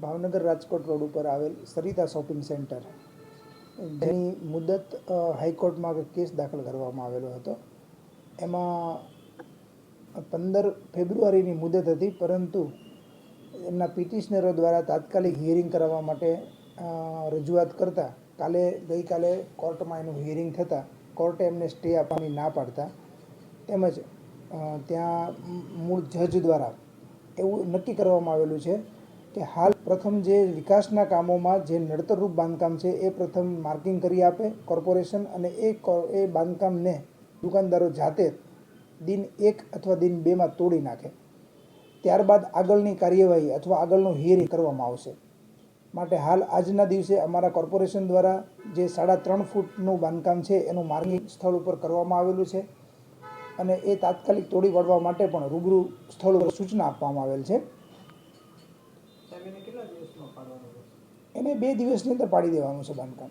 Bhavnagar Rajkot road ઉપર આવેલ Sarita shopping centre. જેની મુદત હાઈકોર્ટમાં કેસ દાખલ કરવામાં આવેલો હતો. એમાં પંદર ફેબ્રુઆરીની મુદત હતી, પરંતુ એમના પિટિશનરો દ્વારા તાત્કાલિક હિયરિંગ કરાવવા માટે રજૂઆત કરતા, કાલે ગઈકાલે કોર્ટમાં એનું હિયરિંગ થતાં, કોર્ટે એમને સ્ટે આપવાની ના પાડતા, તેમજ ત્યાં મૂળ જજ દ્વારા એવું નક્કી કરવામાં આવેલું છે કે હાલ પ્રથમ જે વિકાસના કામોમાં જે નડતરરૂપ બાંધકામ છે એ પ્રથમ માર્કિંગ કરી આપે કોર્પોરેશન અને એ એ બાંધકામને દુકાનદારો જાતે દિન એક અથવા દિન બેમાં તોડી નાખે. ત્યારબાદ આગળની કાર્યવાહી અથવા આગળનું હિયરિંગ કરવામાં આવશે. માટે હાલ આજના દિવસે અમારા કોર્પોરેશન દ્વારા જે સાડા ત્રણ ફૂટનું બાંધકામ છે એનું માર્ગિંગ સ્થળ ઉપર કરવામાં આવેલું છે અને એ તાત્કાલિક તોડી પાડવા માટે પણ રૂબરૂ સ્થળ ઉપર સૂચના આપવામાં આવેલ છે. એને બે દિવસની અંદર પાડી દેવાનું છે બાંધકામ.